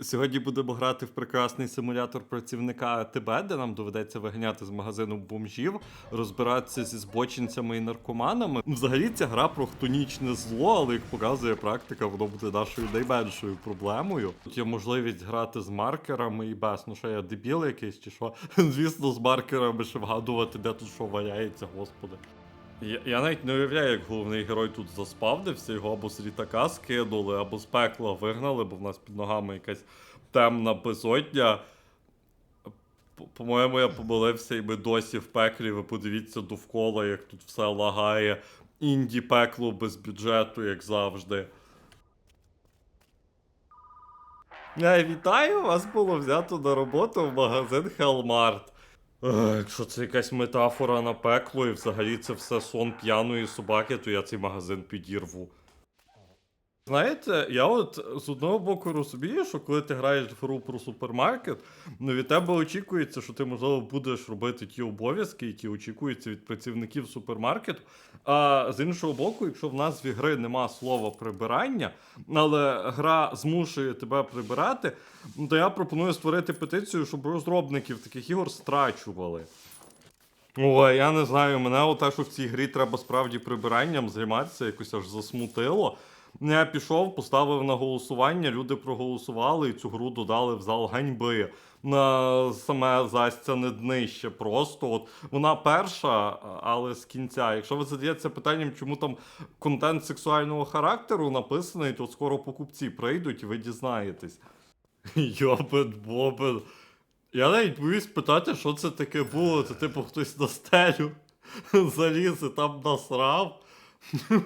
Сьогодні будемо грати в прекрасний симулятор працівника АТБ, де нам доведеться виганяти з магазину бомжів, розбиратися зі збочинцями і наркоманами. Взагалі ця гра про хтонічне зло, але як показує практика, воно буде нашою найменшою проблемою. Тут є можливість грати з маркерами і без. Ну що я дебіл якийсь чи що? Звісно, з маркерами ще вгадувати, де тут що валяється, господи. Я, я навіть не уявляю, як головний герой тут заспавнився, його або з літака скинули, або з пекла вигнали, бо в нас під ногами якась темна безодня. По-моєму, я помилився, і ми досі в пеклі. Ви подивіться довкола, як тут все лагає. Інді пекло без бюджету, як завжди. Я вітаю! Вас було взято на роботу в магазин Хелмарт. Ех, Якщо це якась метафора на пекло, і взагалі це все сон п'яної собаки, то я цей магазин підірву. Знаєте, я от з одного боку розумію, що коли ти граєш в гру про супермаркет, ну від тебе очікується, що ти, можливо, будеш робити ті обов'язки, які очікуються від працівників супермаркету. А з іншого боку, якщо в назві гри нема слова прибирання, але гра змушує тебе прибирати, ну, то я пропоную створити петицію, щоб розробників таких ігор страчували. Ой, я не знаю, мене оте, що в цій грі треба справді прибиранням займатися, якось аж засмутило. Я пішов, поставив на голосування, люди проголосували і цю гру додали в зал ганьби. На саме застяне днище. Просто от вона перша, але з кінця. Якщо ви задаєтеся питанням, чому там контент сексуального характеру написаний, то скоро покупці прийдуть і ви дізнаєтесь. Йобен бобен. Я навіть боюсь питати, що це таке було. Це типу хтось на стелю заліз і там насрав.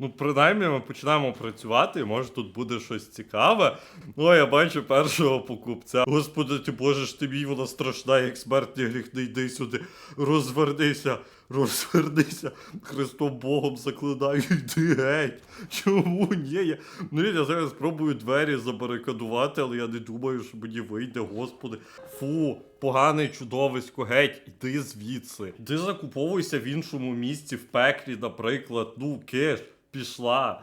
Ну, принаймні, ми починаємо працювати, і може тут буде щось цікаве. Ну, я бачу першого покупця. Господи, ти боже ж ти мій, вона страшна, як смертний гріх, не йди сюди. Розвернися, розвернися. Христом Богом заклинаю, йди геть. Чому ні? Я... Ну, я зараз спробую двері забарикадувати, але я не думаю, що мені вийде, господи. Фу, поганий чудовисько, геть, іди звідси. Ти закуповуйся в іншому місці, в пеклі, наприклад. Ну, киш, пішла.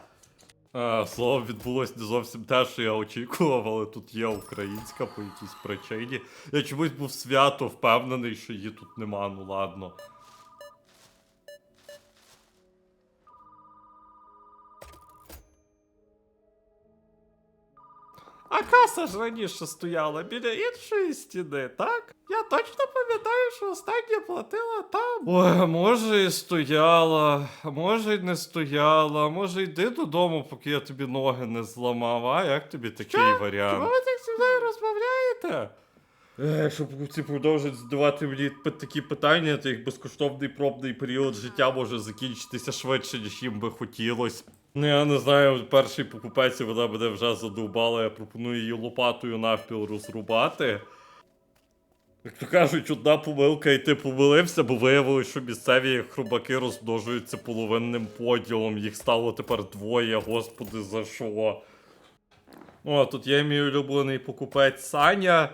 А, слово відбулось не зовсім те, що я очікував, але тут є українська по якійсь причині. Я чомусь був свято впевнений, що її тут нема, ну ладно. А каса ж раніше стояла біля іншої стіни, так? Я точно пам'ятаю, що останнє платила там. Ой, може і стояла, може й не стояла, може йди додому, поки я тобі ноги не зламав. А як тобі такий варіант? Чому ви так зі мною розмовляєте? Е, Якщо покупці продовжують задавати мені п- такі питання, то їх безкоштовний пробний період життя може закінчитися швидше, ніж їм би хотілося. Ну, я не знаю, перший покупець вона мене вже задовбала, я пропоную її лопатою навпіл розрубати. Як то кажуть, одна помилка, і ти помилився, бо виявилось, що місцеві хрубаки розмножуються половинним поділом. Їх стало тепер двоє, господи, за що? О, тут є мій улюблений покупець Саня.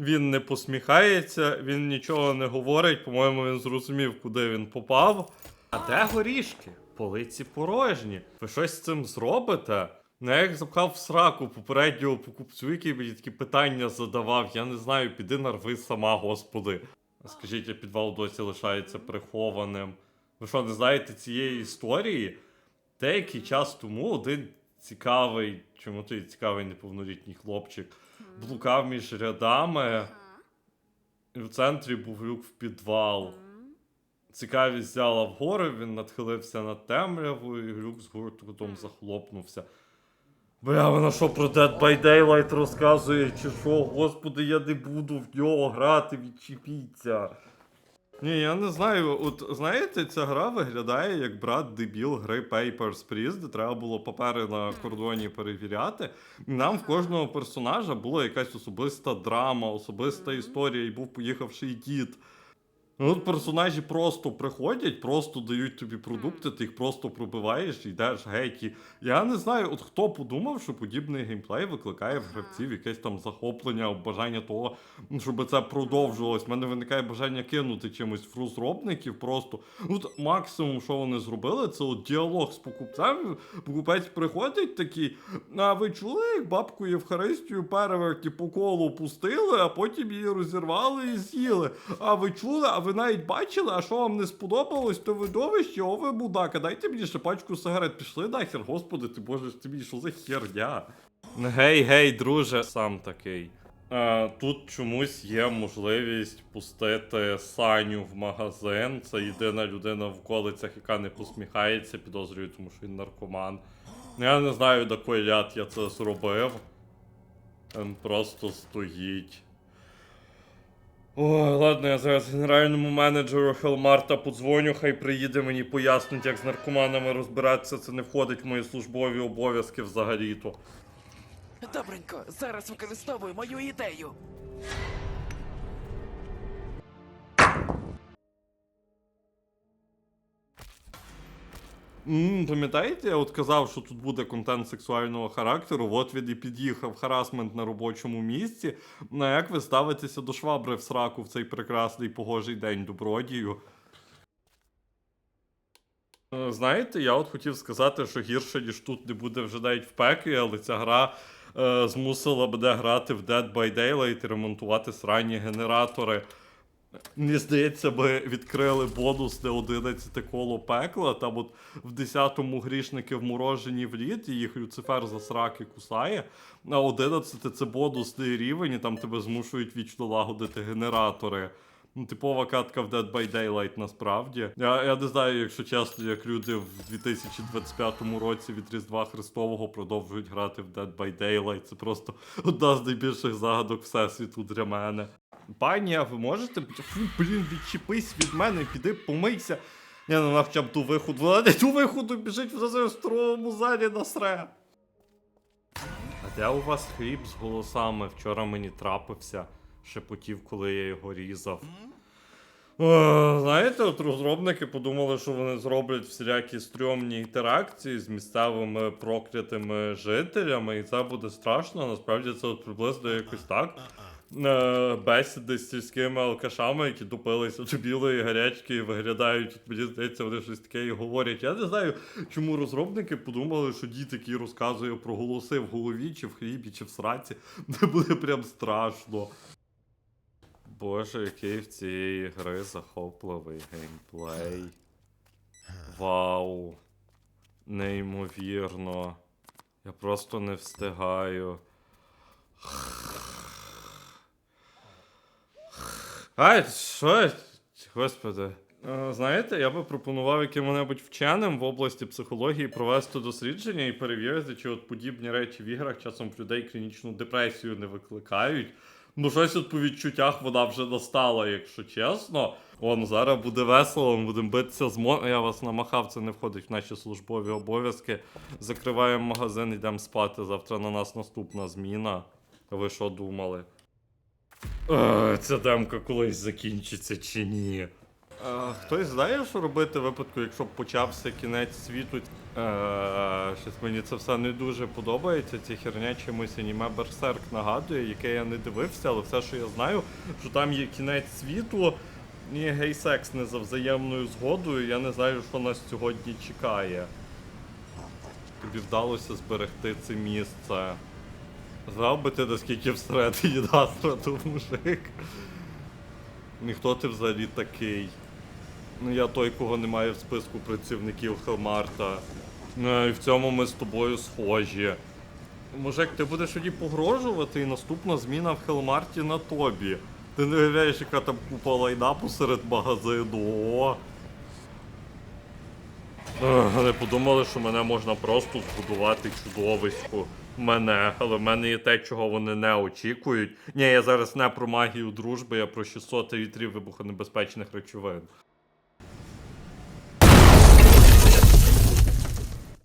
Він не посміхається, він нічого не говорить. По-моєму, він зрозумів, куди він попав. А де горішки? Полиці порожні. Ви щось з цим зробите? Ну, я як запхав в сраку попереднього покупцю, який мені такі питання задавав. Я не знаю, піди нарви сама, господи. А Скажіть, а підвал досі лишається прихованим. Ви що, не знаєте цієї історії? Деякий час тому один цікавий, чому той цікавий неповнолітній хлопчик, блукав між рядами, і в центрі був люк в підвал. Цікавість взяла вгору, він надхилився над темрявою, і люк з гуртом захлопнувся. Бля, вона що про Dead by Daylight розказує, чи що? Господи, я не буду в нього грати, відчепіться. Ні, я не знаю. От знаєте, ця гра виглядає як брат дебіл гри Papers, Please, де треба було папери на кордоні перевіряти. Нам в кожного персонажа була якась особиста драма, особиста історія, і був поїхавший дід. Ну, От персонажі просто приходять, просто дають тобі продукти, ти їх просто пробиваєш і йдеш геть. І Я не знаю, от хто подумав, що подібний геймплей викликає в гравців якесь там захоплення, бажання того, щоб це продовжувалось. У мене виникає бажання кинути чимось в розробників. Просто ну, от максимум, що вони зробили, це от діалог з покупцем. Покупець приходить такий. А ви чули, як бабку Євхаристію переверті по колу пустили, а потім її розірвали і з'їли. А ви чули, а ви навіть бачили, а що вам не сподобалось, то видовище, о ви будака, дайте мені ще пачку сигарет. Пішли нахер, господи, ти боже ж тобі, що за херня? Гей, гей, друже, сам такий. Е, тут чомусь є можливість пустити Саню в магазин. Це єдина людина в околицях, яка не посміхається, підозрюю, тому що він наркоман. Я не знаю, до кої ляд я це зробив. Він просто стоїть. Ой, ладно, я зараз генеральному менеджеру Хелмарта подзвоню, хай приїде мені пояснить, як з наркоманами розбиратися. Це не входить в мої службові обов'язки взагалі-то. Добренько, зараз використовую мою ідею. Пам'ятаєте, я от казав, що тут буде контент сексуального характеру, от він і під'їхав харасмент на робочому місці. Ну як ви ставитеся до швабри в сраку в цей прекрасний погожий день добродію? Е, Знаєте, я от хотів сказати, що гірше, ніж тут не буде вже навіть в але ця гра е, змусила мене грати в Dead by Daylight і ремонтувати сранні генератори. Мені здається, ми відкрили бонусне 11 коло пекла. Там от в 10-му грішники вморожені в лід, і їх Люцифер за сраки кусає. А 11 це бонусний рівень, і там тебе змушують вічно лагодити генератори. Ну, типова катка в Dead by Daylight насправді. Я, я не знаю, якщо чесно, як люди в 2025 році від Різдва Христового продовжують грати в Dead by Daylight. Це просто одна з найбільших загадок Всесвіту для мене. Пані, а ви можете. Фу, блін, відчепись від мене, піди помийся. Я ну, вона хоча б ту виходу. Вона не ту виходу біжить в старому залі насре. А де у вас хліб з голосами? Вчора мені трапився. Шепотів, коли я його різав. О, знаєте, от розробники подумали, що вони зроблять всілякі стрьомні інтеракції з місцевими проклятими жителями, і це буде страшно. Насправді це от приблизно якось так. Е, Бесіди з сільськими алкашами, які тупилися до білої гарячки і виглядають, мені здається, вони щось таке і говорять. Я не знаю, чому розробники подумали, що дід, який розказує про голоси в голові, чи в хлібі, чи в сраці, не буде прям страшно. Боже, який в цієї гри захопливий геймплей. Вау. Неймовірно. Я просто не встигаю. Ай, що? Господи. Е, Знаєте, я би пропонував яким-небудь вченим в області психології провести дослідження і перевірити, чи от подібні речі в іграх часом в людей клінічну депресію не викликають. Ну, щось от по відчуттях вона вже настала, якщо чесно. Вон, зараз буде весело, ми будемо битися з мо. Я вас намахав, це не входить в наші службові обов'язки. Закриваємо магазин, йдемо спати. Завтра на нас наступна зміна. Ви що думали? Е, Ця демка колись закінчиться чи ні. А, хтось знає, що робити в випадку, якщо б почався кінець світу? Е, щось мені це все не дуже подобається. Ця херня чимось аніме Берсерк нагадує, яке я не дивився, але все, що я знаю, що там є кінець світу і гей-секс не за взаємною згодою. Я не знаю, що нас сьогодні чекає. Тобі вдалося зберегти це місце. Знав би ти, наскільки всередині настрату мужик. Ніхто ти взагалі такий. Ну, я той, кого немає в списку працівників Хелмарта. Ну, і в цьому ми з тобою схожі. Мужик, ти будеш тоді погрожувати, і наступна зміна в Хелмарті на тобі. Ти не уявляєш, яка там купа лайна посеред магазину. Ех, подумали, що мене можна просто збудувати чудовиську. Мене, але в мене є те, чого вони не очікують. Ні, я зараз не про магію дружби, я про 600 вітрів вибухонебезпечних речовин.